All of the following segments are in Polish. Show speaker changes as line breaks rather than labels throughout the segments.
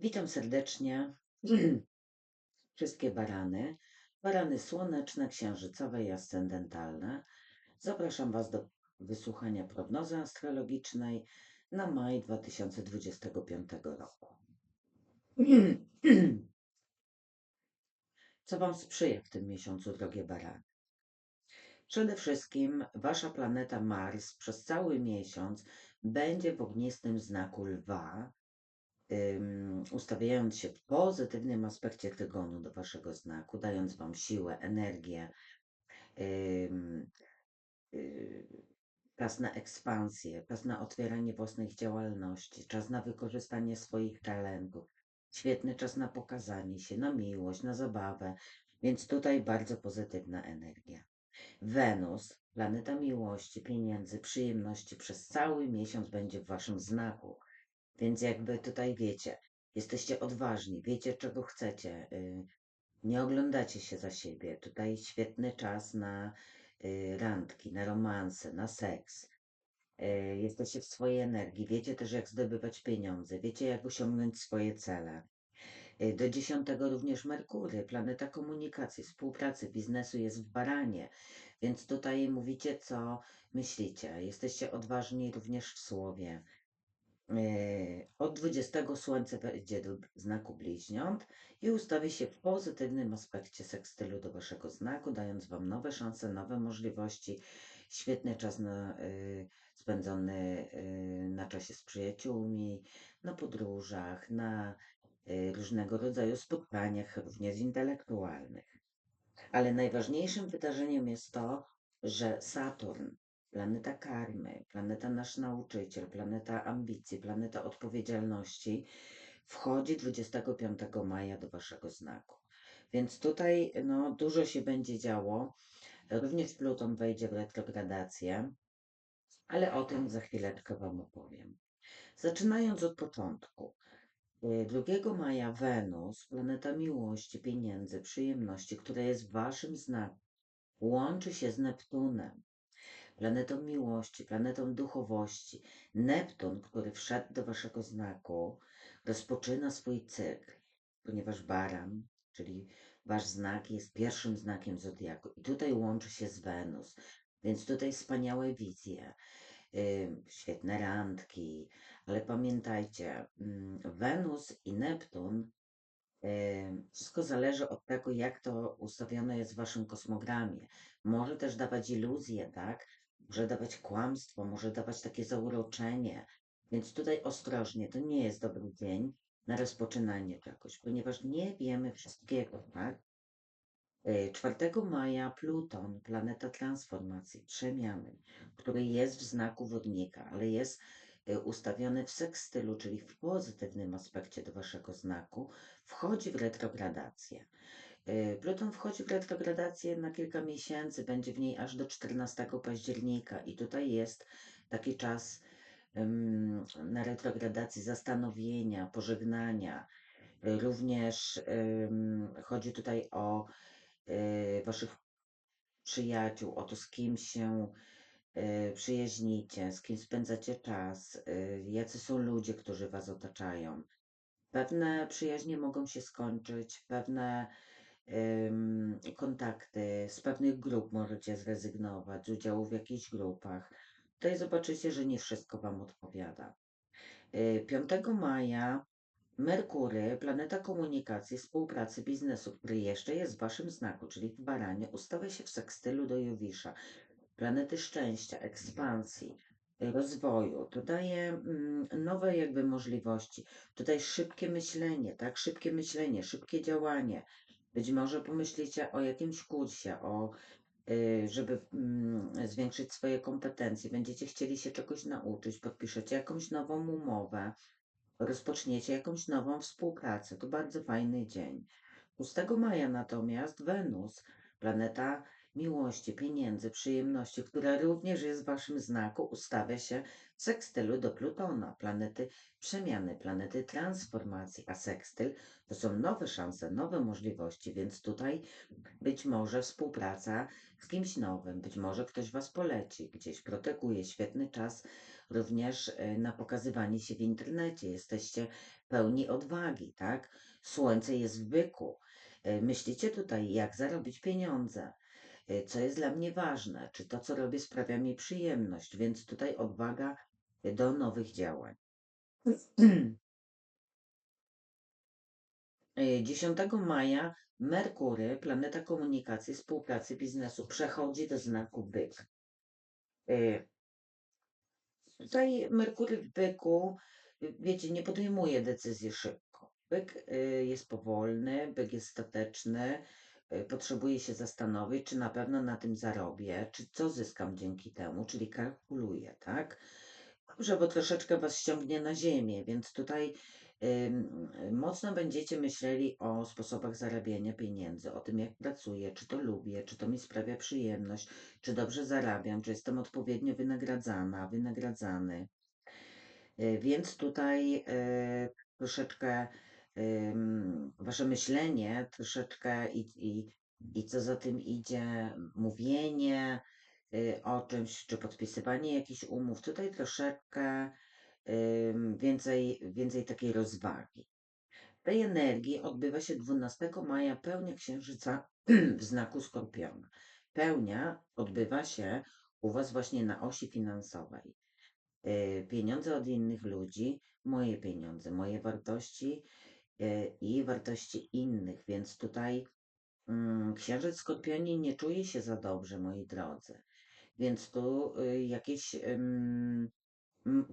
Witam serdecznie wszystkie barany, barany słoneczne, księżycowe i ascendentalne. Zapraszam Was do wysłuchania prognozy astrologicznej na maj 2025 roku. Co Wam sprzyja w tym miesiącu, drogie barany? Przede wszystkim Wasza planeta Mars przez cały miesiąc będzie w ognistym znaku lwa, ustawiając się w pozytywnym aspekcie tygonu do waszego znaku, dając wam siłę, energię, y, czas na ekspansję, czas na otwieranie własnych działalności, czas na wykorzystanie swoich talentów, świetny czas na pokazanie się, na miłość, na zabawę, więc tutaj bardzo pozytywna energia. Wenus, planeta miłości, pieniędzy, przyjemności przez cały miesiąc będzie w waszym znaku. Więc jakby tutaj wiecie, jesteście odważni, wiecie czego chcecie, y, nie oglądacie się za siebie. Tutaj świetny czas na y, randki, na romanse, na seks. Y, Jesteście w swojej energii, wiecie też jak zdobywać pieniądze, wiecie jak osiągnąć swoje cele. Do dziesiątego również Merkury, planeta komunikacji, współpracy, biznesu jest w baranie, więc tutaj mówicie co myślicie. Jesteście odważni również w słowie. Yy, Od 20 Słońce wejdzie do znaku bliźniąt i ustawi się w pozytywnym aspekcie sekstylu do waszego znaku, dając wam nowe szanse, nowe możliwości. Świetny czas na, y, spędzony y, na czasie z przyjaciółmi, na podróżach, na y, różnego rodzaju spotkaniach, również intelektualnych. Ale najważniejszym wydarzeniem jest to, że Saturn, planeta karmy, planeta nasz nauczyciel, planeta ambicji, planeta odpowiedzialności, wchodzi 25 maja do waszego znaku. Więc tutaj no, dużo się będzie działo. Również Pluton wejdzie w retrogradację, ale o tym za chwileczkę wam opowiem. Zaczynając od początku. Y, 2 maja Wenus, planeta miłości, pieniędzy, przyjemności, która jest w waszym znaku, łączy się z Neptunem, planetą miłości, planetą duchowości. Neptun, który wszedł do waszego znaku, rozpoczyna swój cykl, ponieważ baran, czyli wasz znak jest pierwszym znakiem zodiaku i tutaj łączy się z Wenus. Więc tutaj wspaniałe wizje, y, świetne randki, ale pamiętajcie, mm, Wenus i Neptun wszystko zależy od tego, jak to ustawione jest w waszym kosmogramie. Może też dawać iluzję, tak? Może dawać kłamstwo, może dawać takie zauroczenie. Więc tutaj ostrożnie, to nie jest dobry dzień na rozpoczynanie czegoś, ponieważ nie wiemy wszystkiego, tak? Y, 4 maja Pluton, planeta transformacji, przemiany, który jest w znaku wodnika, ale jest y, ustawiony w sekstylu, czyli w pozytywnym aspekcie do waszego znaku, wchodzi w retrogradację. Y, Pluton wchodzi w retrogradację na kilka miesięcy, będzie w niej aż do 14 października i tutaj jest taki czas na retrogradacji zastanowienia, pożegnania. Y, Również chodzi tutaj o y, waszych przyjaciół, o to z kim się przyjaźnicie, z kim spędzacie czas, jacy są ludzie, którzy was otaczają. Pewne przyjaźnie mogą się skończyć, pewne kontakty, z pewnych grup możecie zrezygnować, z udziału w jakichś grupach. Tutaj zobaczycie, że nie wszystko Wam odpowiada. Y, 5 maja Merkury, planeta komunikacji, współpracy, biznesu, który jeszcze jest w Waszym znaku, czyli w Baranie, ustawia się w sekstylu do Jowisza. Planety szczęścia, ekspansji, rozwoju. To daje mm, nowe jakby możliwości. Tutaj szybkie myślenie, tak? Szybkie myślenie, szybkie działanie. Być może pomyślicie o jakimś kursie, o y, żeby mm, zwiększyć swoje kompetencje, będziecie chcieli się czegoś nauczyć, podpiszecie jakąś nową umowę, rozpoczniecie jakąś nową współpracę. To bardzo fajny dzień. 6 maja natomiast Wenus, planeta miłości, pieniędzy, przyjemności, która również jest w waszym znaku, ustawia się w sekstylu do Plutona, planety przemiany, planety transformacji, a sekstyl to są nowe szanse, nowe możliwości, więc tutaj być może współpraca z kimś nowym, być może ktoś was poleci, gdzieś proteguje, świetny czas również y, na pokazywanie się w internecie. Jesteście pełni odwagi, tak? Słońce jest w byku. Y, Myślicie tutaj, jak zarobić pieniądze, co jest dla mnie ważne, czy to, co robię, sprawia mi przyjemność, więc tutaj odwaga do nowych działań. 10 maja Merkury, planeta komunikacji, współpracy, biznesu, przechodzi do znaku byk. Y, Tutaj Merkury w byku, wiecie, nie podejmuje decyzji szybko. Byk jest powolny, byk jest stateczny, y, potrzebuje się zastanowić, czy na pewno na tym zarobię, czy co zyskam dzięki temu, czyli kalkuluje, tak? Dobrze, bo troszeczkę was ściągnie na ziemię, więc tutaj mocno będziecie myśleli o sposobach zarabiania pieniędzy, o tym, jak pracuję, czy to lubię, czy to mi sprawia przyjemność, czy dobrze zarabiam, czy jestem odpowiednio wynagradzana, wynagradzany. Y, Więc tutaj y, troszeczkę wasze myślenie, troszeczkę i, i, i co za tym idzie, mówienie y, o czymś, czy podpisywanie jakichś umów, tutaj troszeczkę więcej, więcej takiej rozwagi. Tej energii odbywa się 12 maja pełnia księżyca w znaku skorpiona. Pełnia odbywa się u Was właśnie na osi finansowej. Y, Pieniądze od innych ludzi, moje pieniądze, moje wartości i wartości innych, więc tutaj mm, księżyc skorpionie nie czuje się za dobrze, moi drodzy. Więc tu y, jakieś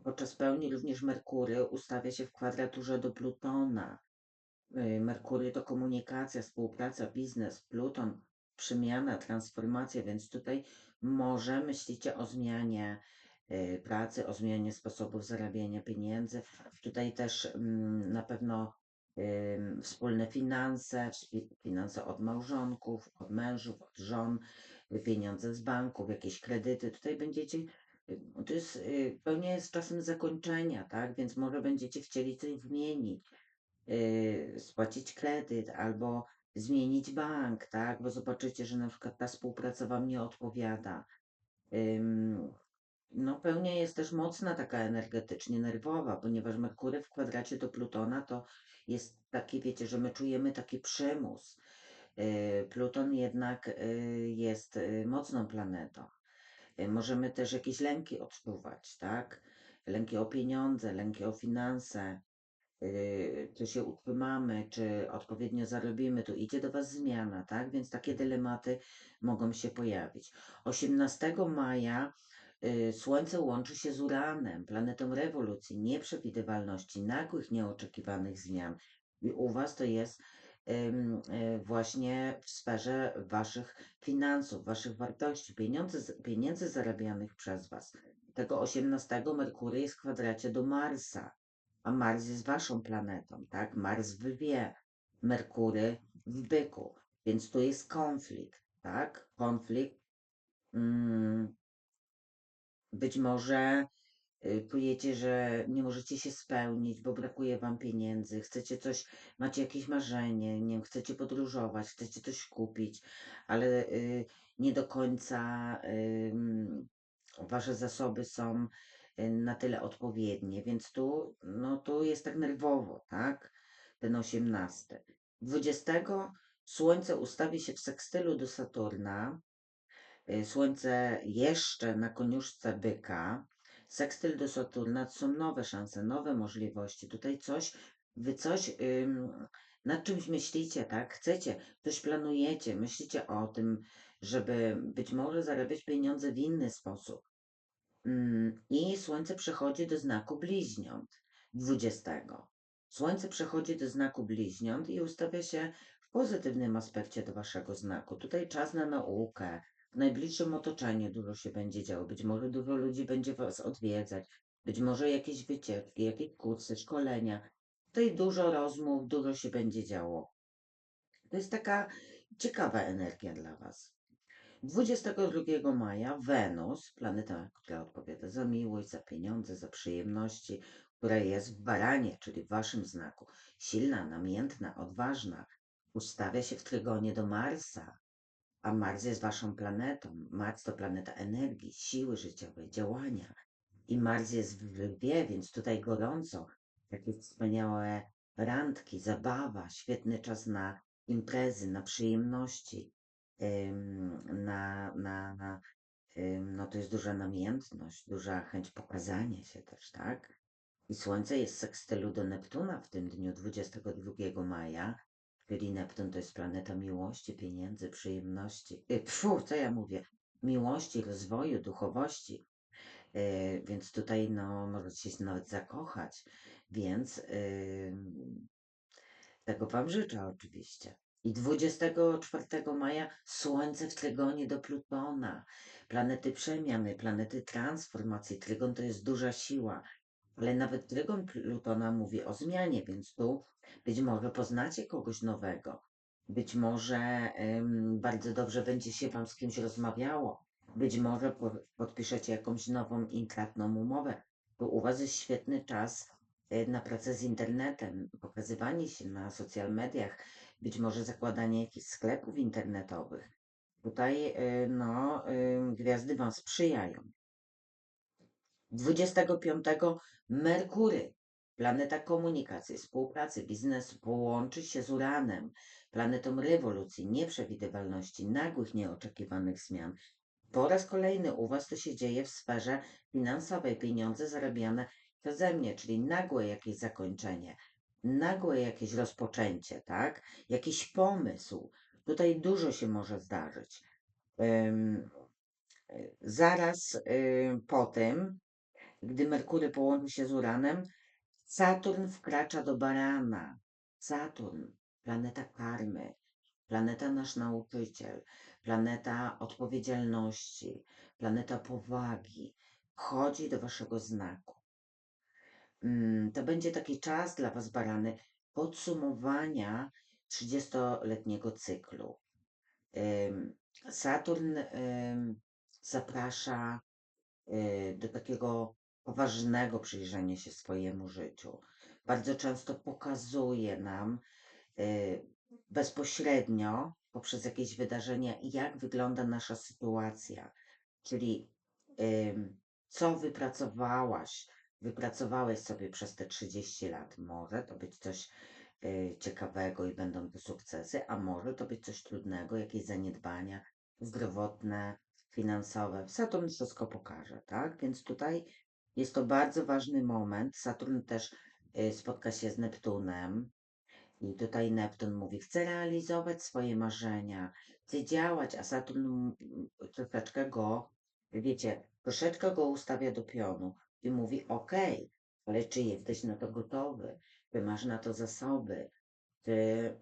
podczas pełni również Merkury ustawia się w kwadraturze do Plutona. Y, Merkury to komunikacja, współpraca, biznes, Pluton, przemiana, transformacja, więc tutaj może myślicie o zmianie y, pracy, o zmianie sposobów zarabiania pieniędzy. Tutaj też mm, na pewno wspólne finanse, fi- finanse od małżonków, od mężów, od żon, y, pieniądze z banków, jakieś kredyty. Tutaj będziecie, y, to jest, y, pełnia jest czasem zakończenia, tak? Więc może będziecie chcieli coś zmienić y, spłacić kredyt albo zmienić bank, tak? Bo zobaczycie, że na przykład ta współpraca Wam nie odpowiada. No, pełnia jest też mocna taka energetycznie, nerwowa, ponieważ Merkury w kwadracie do Plutona to jest takie, wiecie, że my czujemy taki przymus. Y, Pluton jednak y, jest y, mocną planetą. Możemy też jakieś lęki odczuwać, tak? Lęki o pieniądze, lęki o finanse, czy się utrzymamy, czy odpowiednio zarobimy, tu idzie do Was zmiana, tak? Więc takie dylematy mogą się pojawić. 18 maja Słońce łączy się z Uranem, planetą rewolucji, nieprzewidywalności, nagłych, nieoczekiwanych zmian. I u Was to jest y, właśnie w sferze Waszych finansów, Waszych wartości, pieniądze, z- pieniędzy zarabianych przez Was. Tego 18 Merkury jest w kwadracie do Marsa a Mars jest waszą planetą, tak? Mars w Lwie, Merkury w Byku, więc tu jest konflikt, tak? Konflikt. Mm, być może y, czujecie, że nie możecie się spełnić, bo brakuje wam pieniędzy, chcecie coś, macie jakieś marzenie, nie wiem, chcecie podróżować, chcecie coś kupić, ale y, nie do końca wasze zasoby są y, na tyle odpowiednie, więc tu, no, tu jest tak nerwowo, tak? Ten 18. 20 Słońce ustawi się w sekstylu do Saturna, Słońce jeszcze na koniuszce byka, sekstyl do Saturna to są nowe szanse, nowe możliwości. Tutaj coś, wy coś ym, nad czymś myślicie, tak? Chcecie, coś planujecie, myślicie o tym, żeby być może zarabiać pieniądze w inny sposób. Mm, I Słońce przechodzi do znaku bliźniąt 20. Słońce przechodzi do znaku bliźniąt i ustawia się w pozytywnym aspekcie do waszego znaku. Tutaj czas na naukę, w najbliższym otoczeniu dużo się będzie działo. Być może dużo ludzi będzie was odwiedzać, być może jakieś wycieczki, jakieś kursy, szkolenia. Tutaj dużo rozmów, dużo się będzie działo. To jest taka ciekawa energia dla was. 22 maja Wenus, planeta, która odpowiada za miłość, za pieniądze, za przyjemności, która jest w baranie, czyli w waszym znaku, silna, namiętna, odważna, ustawia się w trygonie do Marsa, a Mars jest waszą planetą. Mars to planeta energii, siły życiowej, działania. I Mars jest w lwie, więc tutaj gorąco. Takie wspaniałe randki, zabawa, świetny czas na imprezy, na przyjemności, na, na, na no to jest duża namiętność, duża chęć pokazania się też, tak? I Słońce jest sekstylu do Neptuna w tym dniu 22 maja, czyli Neptun to jest planeta miłości, pieniędzy, przyjemności. Y, Pfu, co ja mówię? Miłości, rozwoju, duchowości. Y, więc tutaj no, możecie się nawet zakochać. Więc tego Wam życzę oczywiście. I 24 maja Słońce w trygonie do Plutona. Planety przemiany, planety transformacji. Trygon to jest duża siła. Ale nawet trygon Plutona mówi o zmianie, więc tu być może poznacie kogoś nowego. Być może bardzo dobrze będzie się Wam z kimś rozmawiało. Być może po, podpiszecie jakąś nową, intratną umowę. Tu u Was jest świetny czas y, na pracę z internetem, pokazywanie się na social mediach, być może zakładanie jakichś sklepów internetowych. Tutaj y, no, y, gwiazdy Wam sprzyjają. 25 Merkury, planeta komunikacji, współpracy, biznesu, połączy się z Uranem, planetą rewolucji, nieprzewidywalności, nagłych, nieoczekiwanych zmian. Po raz kolejny u Was to się dzieje w sferze finansowej, pieniądze zarabiane przeze mnie, czyli nagłe jakieś zakończenie, nagłe jakieś rozpoczęcie, tak? Jakiś pomysł. Tutaj dużo się może zdarzyć. Y, zaraz y, po tym gdy Merkury połączy się z Uranem, Saturn wkracza do barana. Saturn, planeta karmy, planeta nasz nauczyciel, planeta odpowiedzialności, planeta powagi, wchodzi do waszego znaku. Mm, To będzie taki czas dla was, barany, podsumowania 30-letniego cyklu. Saturn zaprasza y, do takiego poważnego przyjrzenia się swojemu życiu. Bardzo często pokazuje nam y, bezpośrednio poprzez jakieś wydarzenia, jak wygląda nasza sytuacja, czyli co wypracowałaś, wypracowałeś sobie przez te 30 lat. Może to być coś y, ciekawego i będą to sukcesy, a może to być coś trudnego, jakieś zaniedbania zdrowotne, finansowe. Saturn wszystko pokaże, tak? Więc tutaj jest to bardzo ważny moment. Saturn też y, spotka się z Neptunem. I tutaj Neptun mówi, chcę realizować swoje marzenia, chcę działać, a Saturn m- m- troszeczkę go, wiecie, troszeczkę go ustawia do pionu i mówi, okej, ale czy jesteś na to gotowy? Czy masz na to zasoby? Czy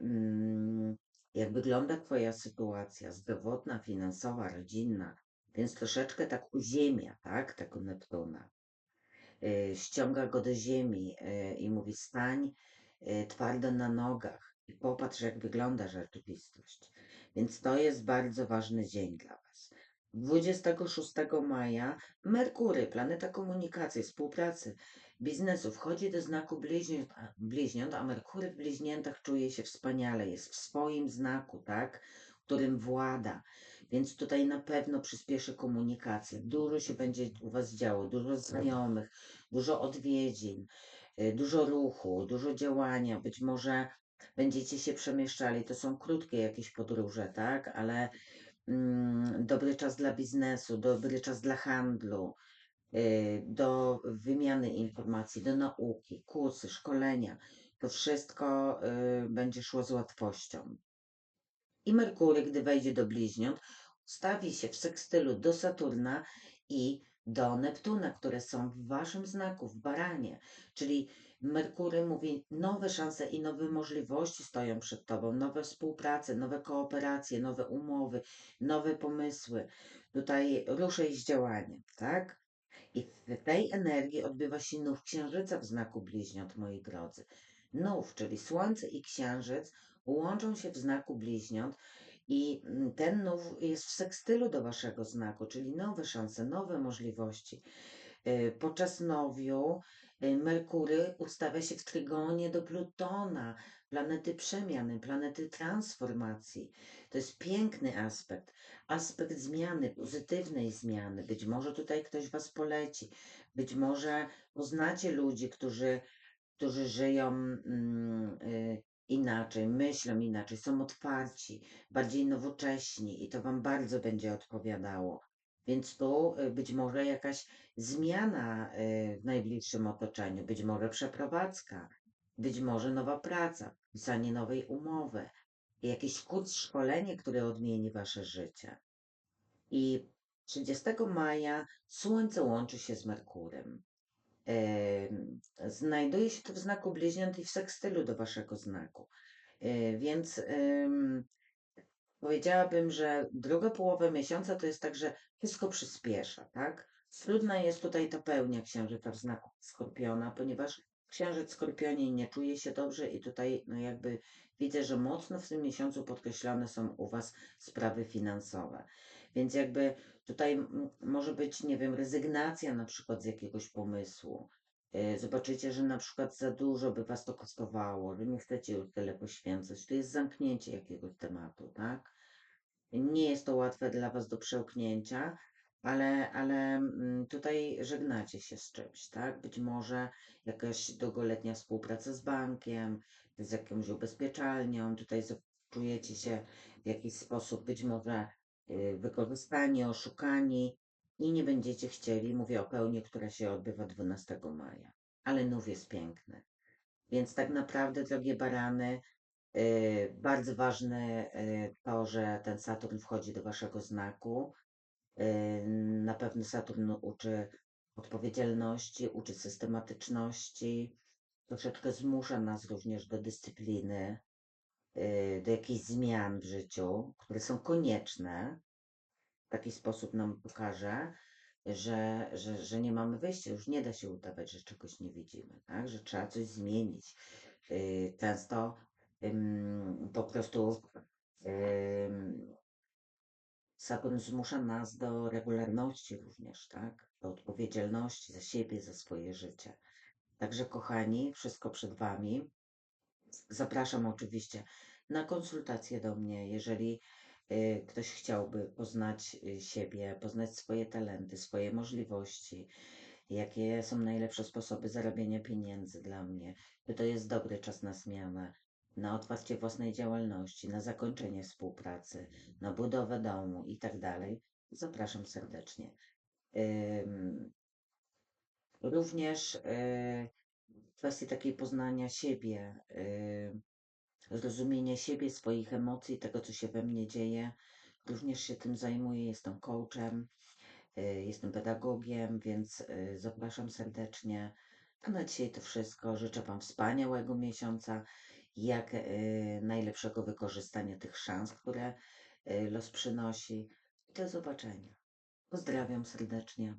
mm, jak wygląda Twoja sytuacja zdrowotna, finansowa, rodzinna? Więc troszeczkę tak uziemia, tak, tego Neptuna ściąga go do ziemi y, i mówi: Stań y, twardo na nogach i popatrz, jak wygląda rzeczywistość. Więc to jest bardzo ważny dzień dla Was. 26 maja Merkury, planeta komunikacji, współpracy, biznesu, wchodzi do znaku bliźniąt, bliźniąt, a Merkury w bliźniętach czuje się wspaniale, jest w swoim znaku, tak, którym włada. Więc tutaj na pewno przyspieszy komunikację. Dużo się będzie u Was działo, dużo znajomych, dużo odwiedzin, y, dużo ruchu, dużo działania. Być może będziecie się przemieszczali. To są krótkie jakieś podróże, tak? Ale mm, dobry czas dla biznesu, dobry czas dla handlu, y, do wymiany informacji, do nauki, kursy, szkolenia. To wszystko y, będzie szło z łatwością. I Merkury, gdy wejdzie do bliźniąt, ustawi się w sekstylu do Saturna i do Neptuna, które są w waszym znaku, w baranie. Czyli Merkury mówi, nowe szanse i nowe możliwości stoją przed tobą, nowe współprace, nowe kooperacje, nowe umowy, nowe pomysły. Tutaj ruszaj z działaniem, tak? I w tej energii odbywa się nów księżyca w znaku bliźniąt, moi drodzy. Nów, czyli Słońce i Księżyc łączą się w znaku bliźniąt I mm, ten nów jest w sekstylu do waszego znaku, czyli nowe szanse, nowe możliwości. Y, Podczas nowiu y, Merkury ustawia się w trygonie do Plutona, planety przemiany, planety transformacji. To jest piękny aspekt, aspekt zmiany, pozytywnej zmiany. Być może tutaj ktoś was poleci, być może poznacie ludzi, którzy, którzy żyją mm, y, inaczej, myślą inaczej, są otwarci, bardziej nowocześni i to wam bardzo będzie odpowiadało. Więc tu y, być może jakaś zmiana y, w najbliższym otoczeniu, być może przeprowadzka, być może nowa praca, pisanie nowej umowy, jakiś kurs, szkolenie, które odmieni wasze życie. I 30 maja Słońce łączy się z Merkurem. Znajduje się to w znaku bliźniąt i w sekstylu do waszego znaku. E, Więc powiedziałabym, że druga połowa miesiąca to jest tak, że wszystko przyspiesza, tak? Trudna jest tutaj ta pełnia księżyca w znaku skorpiona, ponieważ księżyc skorpionie nie czuje się dobrze i tutaj no jakby widzę, że mocno w tym miesiącu podkreślone są u was sprawy finansowe. Więc jakby tutaj może być, nie wiem, rezygnacja na przykład z jakiegoś pomysłu. E, Zobaczycie, że na przykład za dużo by was to kosztowało, że nie chcecie już tyle poświęcać. To jest zamknięcie jakiegoś tematu, tak? Nie jest to łatwe dla Was do przełknięcia, ale, ale tutaj żegnacie się z czymś, tak? Być może jakaś długoletnia współpraca z bankiem, z jakąś ubezpieczalnią, tutaj czujecie się w jakiś sposób być może wykorzystani, oszukani i nie będziecie chcieli, mówię o pełni, która się odbywa 12 maja. Ale nów jest piękny. Więc tak naprawdę, drogie barany, Y, Bardzo ważne y, to, że ten Saturn wchodzi do waszego znaku. Y, Na pewno Saturn uczy odpowiedzialności, uczy systematyczności, troszeczkę zmusza nas również do dyscypliny, y, do jakichś zmian w życiu, które są konieczne. W taki sposób nam pokaże, że, że, że nie mamy wyjścia, już nie da się udawać, że czegoś nie widzimy, tak? że trzeba coś zmienić. Y, Często po prostu Saturn zmusza nas do regularności również, tak? Do odpowiedzialności za siebie, za swoje życie. Także kochani, wszystko przed Wami. Zapraszam oczywiście na konsultacje do mnie, jeżeli y, ktoś chciałby poznać y, siebie, poznać swoje talenty, swoje możliwości, jakie są najlepsze sposoby zarabiania pieniędzy dla mnie, to jest dobry czas na zmianę, na otwarcie własnej działalności, na zakończenie współpracy, na budowę domu i tak dalej. Zapraszam serdecznie. Również y, kwestii takiej poznania siebie, y, zrozumienia siebie, swoich emocji, tego, co się we mnie dzieje. Również się tym zajmuję, jestem coachem, y, jestem pedagogiem, więc y, zapraszam serdecznie. A na dzisiaj to wszystko. Życzę Wam wspaniałego miesiąca, jak najlepszego wykorzystania tych szans, które los przynosi. Do zobaczenia. Pozdrawiam serdecznie.